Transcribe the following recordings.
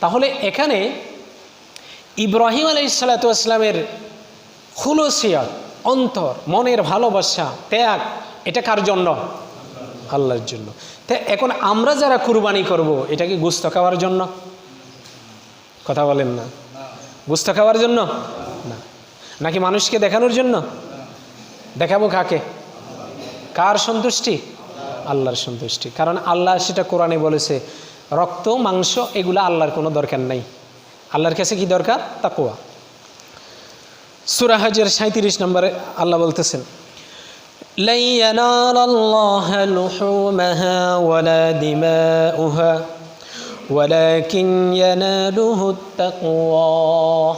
তাহলে এখানে ইব্রাহিম আলাইসালাতামের খুলসিয়ত, অন্তর, মনের ভালোবাসা, ত্যাগ, এটা কার জন্য? আল্লাহর জন্য। তা এখন আমরা যারা কুরবানি করব, এটা কি গুস্ত খাওয়ার জন্য? কথা বলেন না। গুস্ত খাওয়ার জন্য? না। নাকি মানুষকে দেখানোর জন্য? দেখাবো কাকে? কার সন্তুষ্টি? আল্লাহর সন্তুষ্টি। কারণ আল্লাহ সেটা কোরআনে বলেছে রক্ত মাংস এগুলো আল্লাহর কোনো দরকার নাই আল্লাহর কাছে কি দরকার তাকুয়া সুরাহাজের সাঁত্রিশ নম্বরে আল্লাহ বলতেছেন لن ينال الله لحومها ولا دماؤها ولكن يناله التقوى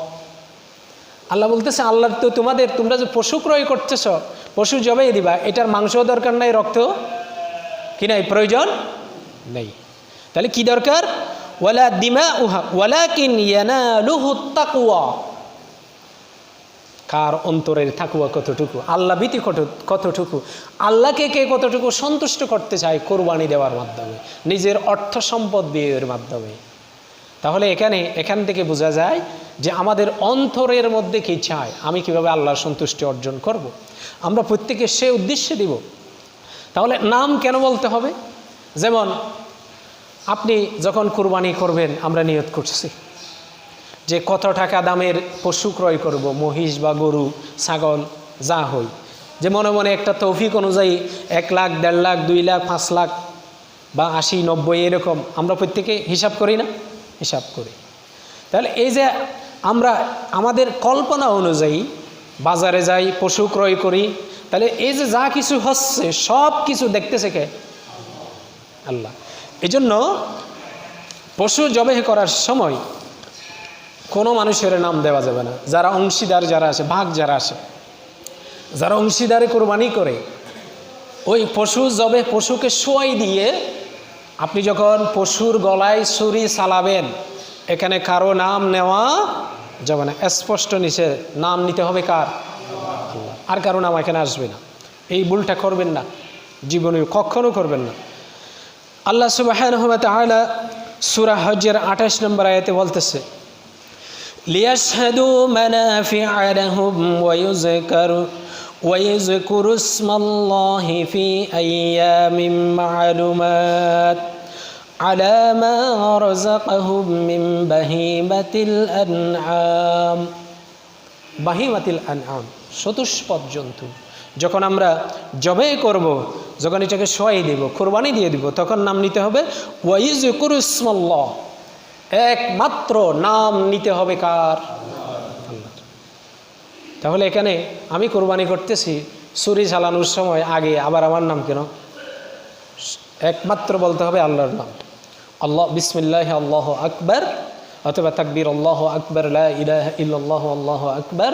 আল্লাহ বলতেছে আল্লাহর তো তোমাদের তোমরা যে পশু ক্রয় করতেছ পশু জবাই দিবা এটার মাংস দরকার নাই রক্ত কি নাই প্রয়োজন নেই তাহলে কি দরকার? ওয়ালা দিমা উহা ওয়ালা কিন তাকওয়া। কার অন্তরের থাকুয়া কতটুকু? আল্লাহ ভীতি কত কতটুকু? আল্লাহকে কে কতটুকু সন্তুষ্ট করতে চায় কোরবানি দেওয়ার মাধ্যমে? নিজের অর্থ সম্পদ ব্যয়ের মাধ্যমে। তাহলে এখানে, এখান থেকে বোঝা যায় যে আমাদের অন্তরের মধ্যে কি চায়? আমি কীভাবে আল্লাহর সন্তুষ্টি অর্জন করব। আমরা প্রত্যেকে সে উদ্দেশ্যে দিব। তাহলে নাম কেন বলতে হবে? যেমন আপনি যখন কুরবানি করবেন, আমরা নিয়ত করছি যে কত টাকা দামের পশু ক্রয় করব, মহিষ বা গরু, ছাগল, যা হই। যে মনে মনে একটা তৌফিক অনুযায়ী এক লাখ, দেড় লাখ, দুই লাখ, পাঁচ লাখ বা আশি, নব্বই এরকম আমরা প্রত্যেকে হিসাব করি না? হিসাব করি। তাহলে এই যে আমরা আমাদের কল্পনা অনুযায়ী বাজারে যাই, পশু ক্রয় করি, তাহলে এই যে যা কিছু হচ্ছে, সব কিছু দেখতেছে কে? আল্লাহ। এই জন্য পশু জবেহ করার সময় কোনো মানুষের নাম দেওয়া যাবে না। যারা অংশীদার যারা আছে, ভাগ যারা আছে, যারা অংশীদারে কোরবানি করে, ওই পশু জবে পশুকে শোয়াই দিয়ে আপনি যখন পশুর গলায় ছুরি চালাবেন, এখানে কারও নাম নেওয়া যাবে না। স্পষ্ট নিচে নাম নিতে হবে কার? আর কারও নাম এখানে আসবে না। এই ভুলটা করবেন না। জীবনে কখনো করবেন না। আল্লাহ সুবাহ সুরা হজ্জের আঠাশ নম্বর আয়াতে বলতেছে ليشهدوا منافع لهم ويذكروا ويذكروا اسم الله في أيام معلومات على ما رزقهم من بهيمة الأنعام বাহিমাতিল আনআম চতুষ্পদ জন্তু যখন আমরা জবে করব, যখন এটাকে শোয়াই দেব, কোরবানি দিয়ে দিব, তখন নাম নিতে হবে ওয়াইজ কুরুসমল্লাহ একমাত্র নাম নিতে হবে কার? তাহলে এখানে আমি কোরবানি করতেছি, ছুরি চালানোর সময় আগে আবার আমার নাম কেন? একমাত্র বলতে হবে আল্লাহর নাম। আল্লাহ, বিসমিল্লাহ, আল্লাহ আকবর, অথবা তাকবির, আল্লাহ আকবর ইল্লাহ আল্লাহ আকবর,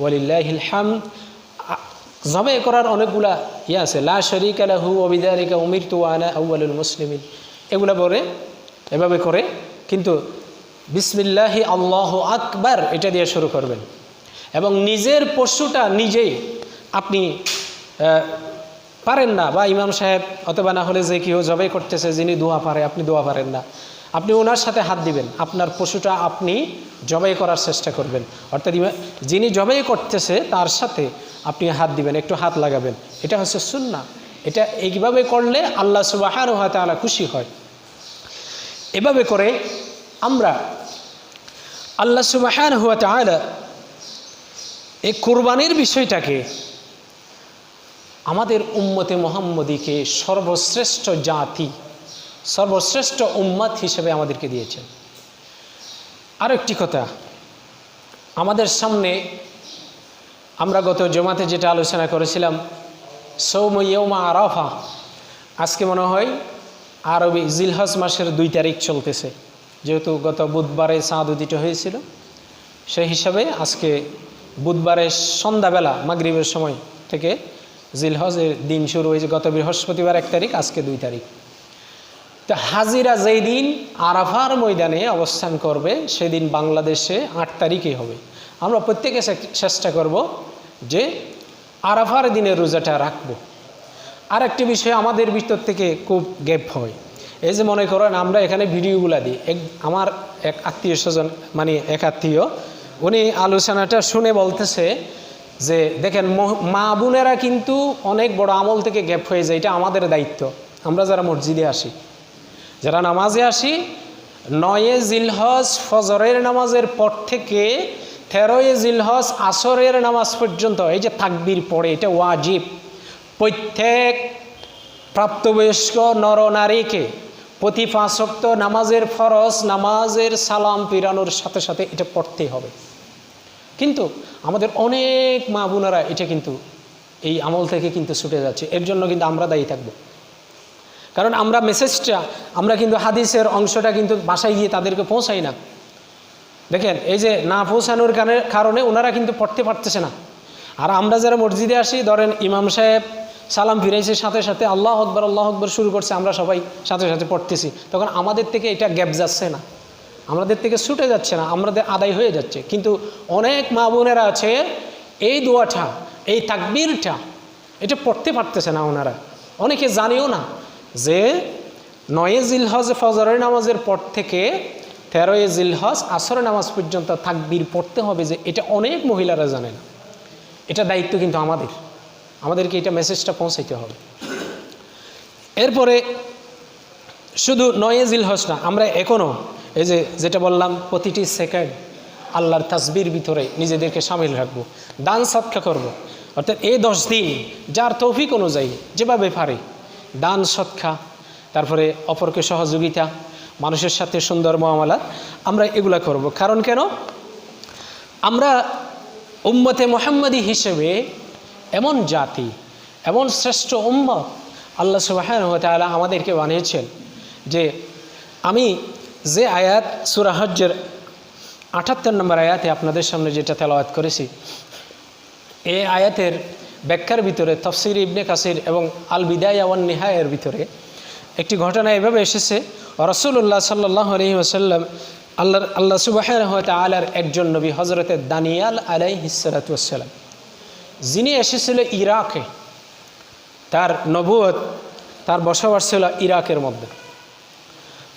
ওয়ালিল্লাহিল হাম জবে করার অনেকগুলা ইয়ে আছে। লা শরিক আলাহু অবিদারিকা উমির তু আনা আউ্বালুল মুসলিমিন। এগুলা বলে এভাবে করে কিন্তু বিসমিল্লাহি আল্লাহ আকবর এটা দিয়ে শুরু করবেন। এবং নিজের পশুটা নিজেই আপনি পারেন না বা ইমাম সাহেব অথবা না হলে যে কেউ জবাই করতেছে যিনি দোয়া পারে, আপনি দোয়া পারেন না। আপনি ওনার সাথে হাত দিবেন। আপনার পশুটা আপনি জবাই করার চেষ্টা করবেন। অর্থাৎ যিনি জবাই করতেছে তার সাথে আপনি হাত দিবেন, একটু হাত লাগাবেন। এটা হচ্ছে সুন্না এটা এইভাবে করলে আল্লাহ সুবাহার আল্লাহ খুশি হয়। এভাবে করে আমরা আল্লাহ সুবাহান হুয়া তাহলে এই কোরবানির বিষয়টাকে আমাদের উম্মতে মোহাম্মদীকে সর্বশ্রেষ্ঠ জাতি, সর্বশ্রেষ্ঠ উম্মত হিসেবে আমাদেরকে দিয়েছেন। আরও একটি কথা, আমাদের সামনে আমরা গত জমাতে যেটা আলোচনা করেছিলাম, সৌম ইয়মা আরাফা। আজকে মনে হয় আরবি জিলহজ মাসের দুই তারিখ চলতেছে। যেহেতু গত বুধবারে চাঁদ উদিত হয়েছিল, সেই হিসাবে আজকে বুধবারের সন্ধ্যাবেলা, মাগরিবের সময় থেকে জিলহজের দিন শুরু হয়েছে। গত বৃহস্পতিবার এক তারিখ, আজকে দুই তারিখ। তো হাজিরা যেই দিন আরাফার ময়দানে অবস্থান করবে, সেদিন বাংলাদেশে আট তারিখে হবে। আমরা প্রত্যেকে চেষ্টা করব যে আরাফার দিনে রোজাটা রাখব। আর একটি বিষয় আমাদের ভিতর থেকে খুব গ্যাপ হয়। এই যে মনে করেন, আমরা এখানে ভিডিওগুলা দিই। এক, আমার এক আত্মীয় স্বজন মানে এক আত্মীয়, উনি আলোচনাটা শুনে বলতেছে যে, দেখেন মা বোনেরা কিন্তু অনেক বড় আমল থেকে গ্যাপ হয়ে যায়, এটা আমাদের দায়িত্ব। আমরা যারা মসজিদে আসি, যারা নামাজে আসি, নয়ে জিলহজ ফজরের নামাজের পর থেকে তেরোয়ে জিলহজ আসরের নামাজ পর্যন্ত, এই যে তাকবির পড়ে, এটা ওয়াজিব। প্রত্যেক প্রাপ্তবয়স্ক নরনারীকে প্রতি পাঁচক্ত নামাজের ফরজ, নামাজের সালাম পিরানোর সাথে সাথে এটা পড়তেই হবে। কিন্তু আমাদের অনেক মা বোনেরা এটা কিন্তু এই আমল থেকে কিন্তু ছুটে যাচ্ছে। এর জন্য কিন্তু আমরা দায়ী থাকব। কারণ আমরা মেসেজটা আমরা কিন্তু হাদিসের অংশটা কিন্তু বাসায় গিয়ে তাদেরকে পৌঁছাই না। দেখেন, এই যে না পৌঁছানোর কারণে ওনারা কিন্তু পড়তে পারতেছে না। আর আমরা যারা মসজিদে আসি, ধরেন ইমাম সাহেব সালাম ফিরাইছে, সাথে সাথে আল্লাহ আকবর আল্লাহ আকবর শুরু করছে, আমরা সবাই সাথে সাথে পড়তেছি। তখন আমাদের থেকে এটা গ্যাপ যাচ্ছে না। আমাদের থেকে ছুটে যাচ্ছে না, আমাদের আদায় হয়ে যাচ্ছে। কিন্তু অনেক মা বোনেরা আছে, এই দোয়াটা, এই তাকবীরটা, এটা পড়তে পারতেছে না ওনারা। অনেকে জানেও না যে নয়ে জিলহজ ফজরের নামাজের পর থেকে তেরোই জিলহজ আসরের নামাজ পর্যন্ত তাকবীর পড়তে হবে যে এটা অনেক মহিলারা জানে না। এটা দায়িত্ব কিন্তু আমাদের। আমাদেরকে এটা মেসেজটা পৌঁছাইতে হবে। এরপরে শুধু নয়ে জিলহজ না, আমরা এখনও এই যে যেটা বললাম, প্রতিটি সেকেন্ড আল্লাহর তাসবির ভিতরে নিজেদেরকে সামিল রাখব, দান সৎকা করব। অর্থাৎ এই দশ দিন যার তৌফিক অনুযায়ী যেভাবে পারে, দান সৎকা তারপরে অপরকে সহযোগিতা মানুষের সাথে সুন্দর মহামালা আমরা এগুলা করব। কারণ কেন? আমরা উম্মতে মোহাম্মদী হিসেবে এমন জাতি, এমন শ্রেষ্ঠ উম্মত আল্লাহ সুবাহ আমাদেরকে বানিয়েছেন যে আমি যে আয়াত সুরাহজ্জের আটাত্তর নম্বর আয়াতে আপনাদের সামনে যেটা তেলাওয়াত করেছি এই আয়াতের ব্যাখ্যার ভিতরে তফসির ইবনে কাসির এবং আল বিদায় আওয়ান নিহায়ের ভিতরে একটি ঘটনা এভাবে এসেছে রসুল্লাহ সাল্লাহ আলহি ওসাল্লাম আল্লাহ আল্লাহ সুবাহ আলার একজন নবী হজরতে দানিয়াল আলাই হিসালাতাম যিনি এসেছিল ইরাকে, তার নবুয়ত, তার বসবাস ছিল ইরাকের মধ্যে।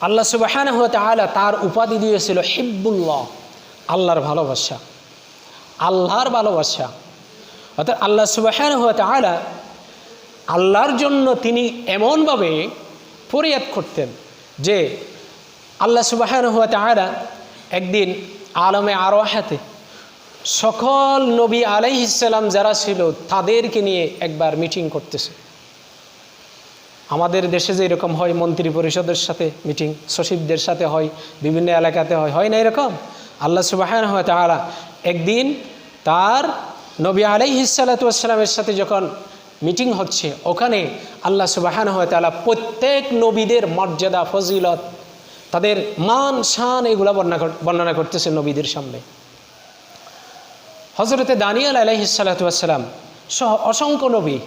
আল্লাহ সুবাহান আলা তার উপাধি দিয়েছিল হিব্বুল্লাহ, আল্লাহর ভালোবাসা আল্লাহর ভালোবাসা। অর্থাৎ আল্লাহ সুবাহান আলা আল্লাহর জন্য তিনি এমনভাবে ফরিয়াদ করতেন যে আল্লাহ সুবাহান আলা একদিন আলমে আরও হাতে সকল নবী আলাইহিসাল্লাম যারা ছিল তাদেরকে নিয়ে একবার মিটিং করতেছে। আমাদের দেশে যে এরকম হয়, মন্ত্রী পরিষদের সাথে মিটিং, সচিবদের সাথে হয়, বিভিন্ন এলাকাতে হয় হয় না এরকম? আল্লাহ সুবাহ হয় তাহারা একদিন তার নবী আলাইহিসাল্লাতামের সাথে যখন মিটিং হচ্ছে। ওখানে আল্লাহ সুবাহান তালা প্রত্যেক নবীদের মর্যাদা, ফজিলত, তাদের মান, শান এগুলো বর্ণনা বর্ণনা করতেছে নবীদের সামনে। হজরতে দানিয়াল আলাইহিসাল্লাতাম সহ অসংখ্য নবী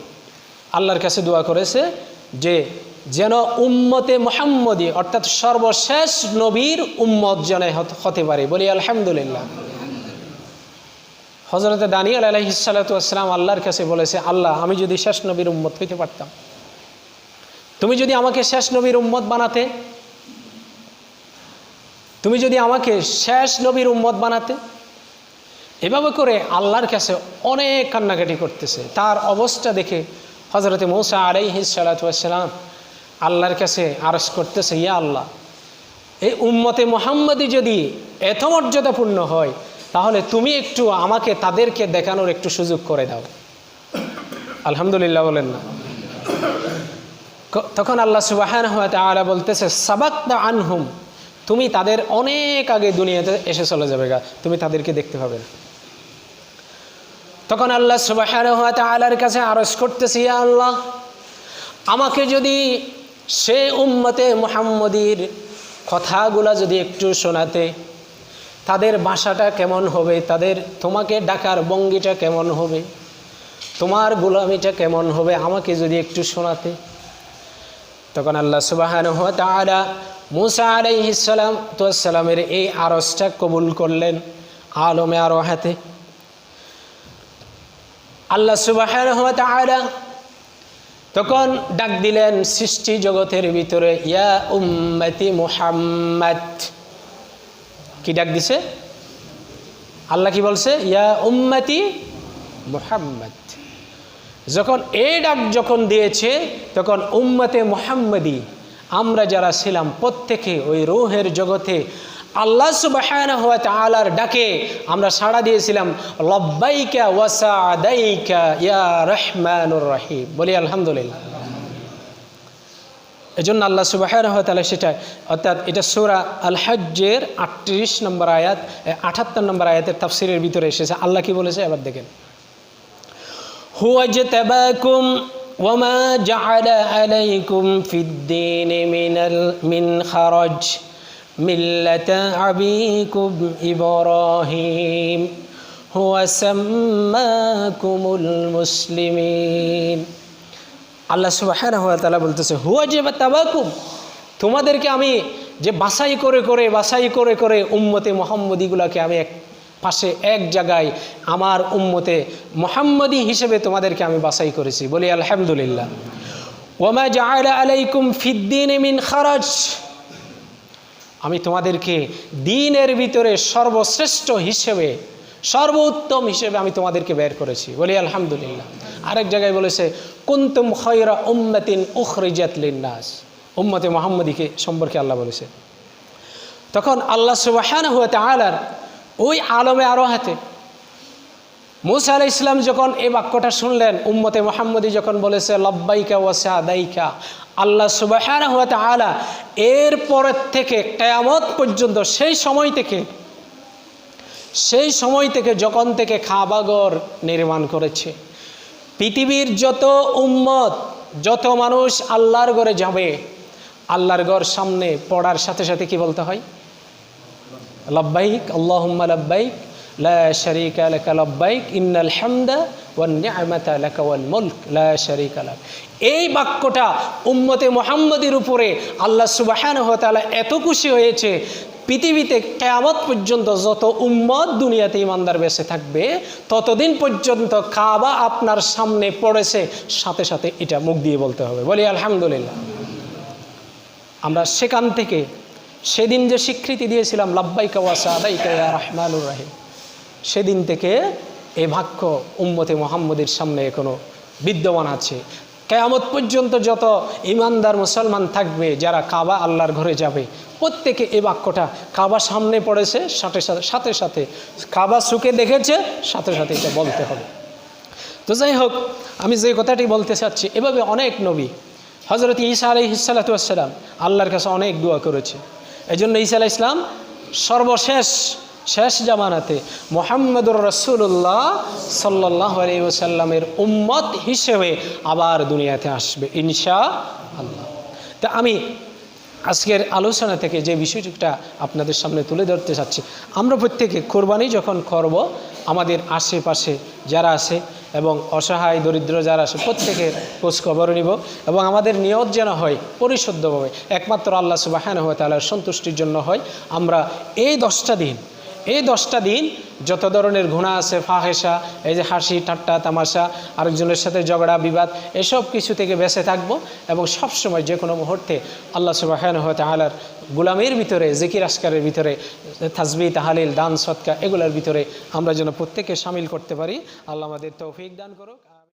আল্লাহর কাছে দোয়া করেছে যে, যেন উম্মতে মোহাম্মদী, অর্থাৎ সর্বশেষ নবীর উম্মত যেন হতে পারে। বলি আলহামদুলিল্লাহ। হজরতে দানিয়াল আলাইহিসাল্লাতাম আল্লাহর কাছে বলেছে, আল্লাহ, আমি যদি শেষ নবীর উম্মত হইতে পারতাম, তুমি যদি আমাকে শেষ নবীর উম্মত বানাতে, তুমি যদি আমাকে শেষ নবীর উম্মত বানাতে, এভাবে করে আল্লাহর কাছে অনেক কান্নাকাটি করতেছে। তার অবস্থা দেখে হজরতে মৌসা আলাইহিস সালাতাম আল্লাহর কাছে আরস করতেছে, ইয়া আল্লাহ, এই উম্মতে মোহাম্মদী যদি এত মর্যাদাপূর্ণ হয় তাহলে তুমি একটু আমাকে তাদেরকে দেখানোর একটু সুযোগ করে দাও। আলহামদুলিল্লাহ বলেন না। তখন আল্লাহ সুবাহান আলা বলতেছে সাবাক আনহুম, তুমি তাদের অনেক আগে দুনিয়াতে এসে চলে যাবে গা, তুমি তাদেরকে দেখতে পাবে না। তখন আল্লাহ সুবাহ আলার কাছে আরজ করতেছি আল্লাহ, আমাকে যদি সে উম্মতে মোহাম্মদীর কথাগুলা যদি একটু শোনাতে তাদের ভাষাটা কেমন হবে? তাদের তোমাকে ডাকার ভঙ্গিটা কেমন হবে? তোমার গোলামিটা কেমন হবে? আমাকে যদি একটু শোনাতে। তখন আল্লাহ সুবাহান তালা মুসা আলাইহিসালাম তোসালামের এই আরসটা কবুল করলেন আলমে আরও হাতে আল্লাহ সুবাহ তখন ডাক দিলেন, সৃষ্টি জগতের ভিতরে ইয়া উম্মতি মুহাম্মদ। কি ডাক দিছে? আল্লাহ কি বলছে? ইয়া উম্মতি মুহাম্মদ। যখন এই ডাক যখন দিয়েছে, তখন উম্মতে মুহাম্মদি আমরা যারা ছিলাম প্রত্যেকে ওই রোহের জগতে আল্লাহ সুবহানাহু ওয়া তাআলার ডাকে আমরা সাড়া দিয়েছিলাম, লব্বাইকা ওয়াসাদাইকা ইয়া রহমানুর রহিম। বলি, আলহামদুলিল্লাহ। এজন্য আল্লাহ সুবাহ তাহলে সেটা, অর্থাৎ এটা সোরা আল হজ্জের আটত্রিশ নম্বর আয়াত আঠাত্তর নম্বর আয়াতের তাফসিরের ভিতরে এসেছে। আল্লাহ কি বলেছে? এবার দেখেন। হুয়াজ তেবাকুম ওমা জাহালা আলাইকুম ফিদ্দিন মিনাল, মিন খারজ, মিল্লাত আবিকুম ইব্রাহিম, হুয়া সাম্মাকুমুল মুসলিমিন। আল্লাহ সুবহানাহু ওয়া তাআলা বলতেছে, হুয়া যে তাবাকুম তোমাদেরকে আমি যে বাছাই করে করে, বাছাই করে করে উম্মতে মোহাম্মদীগুলোকে আমি এক পাশে, এক জায়গায় আমার উম্মতে মোহাম্মদী হিসেবে তোমাদেরকে আমি বাছাই করেছি। বলি, আলহামদুলিল্লাহ। ওমা জাআলা আলাইকুম ফিদ্দিন মিন খারাজ। আমি তোমাদেরকে দিনের ভিতরে সর্বশ্রেষ্ঠ হিসেবে, সর্বোত্তম হিসেবে আমি তোমাদেরকে বের করেছি। বলি, আলহামদুলিল্লাহ। আরেক জায়গায় বলেছে, কুন্তুম খয়রা উম্মাতিন উখরিজাত লিন্নাস। উম্মতে মোহাম্মদীকে সম্পর্কে আল্লাহ বলেছে। তখন আল্লাহ সুবহানাহু ওয়া তাআলার ওই আলমে আরও হাতে মুসা আলাহ ইসলাম যখন এই বাক্যটা শুনলেন, উম্মতে মোহাম্মদী যখন বলেছে, লব্বাইকা ওয়াসা দাইকা আল্লাহ সুবাহানা হুয়া তাআলা এর পরের থেকে কেয়ামত পর্যন্ত সেই সময় থেকে, সেই সময় থেকে যখন থেকে খাবাগর নির্মাণ করেছে। পৃথিবীর যত উম্মত, যত মানুষ আল্লাহর ঘরে যাবে, আল্লাহর ঘর সামনে পড়ার সাথে সাথে কি বলতে হয়? লব্বাইক, আল্লাহুম্মা লব্বাইক, লা শারীকা লাকা লব্বাইক, ইন্নাল হামদা ওয়ান ওয়াল মুলক, লা শারীকা লাক। এই বাক্যটা উম্মতে মোহাম্মদের উপরে আল্লাহ সুবহানাহু ওয়া তাআলা এত খুশি হয়েছে পৃথিবীতে কেয়ামত পর্যন্ত যত উম্মত দুনিয়াতে ইমানদার বেঁচে থাকবে, ততদিন পর্যন্ত কাবা আপনার সামনে পড়েছে। সাথে সাথে এটা মুখ দিয়ে বলতে হবে। বলি, আলহামদুলিল্লাহ। আমরা সেখান থেকে সেদিন যে স্বীকৃতি দিয়েছিলাম লাব্বাই ওয়াসা আদাইকা ইয়া রহমানুর রাহিম। সেদিন থেকে এ বাক্য উম্মতে মোহাম্মদের সামনে এখনও বিদ্যমান আছে। কেয়ামত পর্যন্ত যত ইমানদার মুসলমান থাকবে, যারা কাবা আল্লাহর ঘরে যাবে, প্রত্যেকে এই বাক্যটা কাবা সামনে পড়েছে, সাথে সাথে সাথে সাথে। কাবা সুখে দেখেছে, সাথে সাথে এটা বলতে হবে। তো যাই হোক, আমি যে কথাটি বলতে চাচ্ছি, এভাবে অনেক নবী হজরত ঈসা আলি হিসালাতাম আল্লাহর কাছে অনেক দোয়া করেছে। এই জন্য ঈসা আলাহ ইসলাম সর্বশেষ শেষ জামানাতে মোহাম্মদুর রসুল্লাহ সাল্লাহ আলী ওসাল্লামের উম্মত হিসেবে আবার দুনিয়াতে আসবে ইনশা আল্লাহ তা আমি আজকের আলোচনা থেকে যে বিষয়টা আপনাদের সামনে তুলে ধরতে চাচ্ছি, আমরা প্রত্যেকে কোরবানি যখন করব, আমাদের আশেপাশে যারা আছে এবং অসহায়, দরিদ্র যারা আছে, প্রত্যেকের খোঁজ খবর নিব এবং আমাদের নিয়ত যেন হয় পরিশুদ্ধভাবে, একমাত্র আল্লাহ সুবাহান হয়ে তালার সন্তুষ্টির জন্য হয়, আমরা এই দশটা দিন এই দশটা দিন যত ধরনের ঘুণা আছে ফাহেসা এই যে হাসি, ঠাট্টা, তামাশা, আরেকজনের সাথে ঝগড়া, বিবাদ, এসব কিছু থেকে বেঁচে থাকব এবং সবসময় যে কোনো মুহূর্তে আল্লাহ সুবাহন হতে আলার গুলামের ভিতরে, জিকির আসকারের ভিতরে থাজবি তাহালিল, দান সৎকা এগুলোর ভিতরে আমরা যেন প্রত্যেকে সামিল করতে পারি। আল্লাহ আমাদের তৌফিক দান করুক।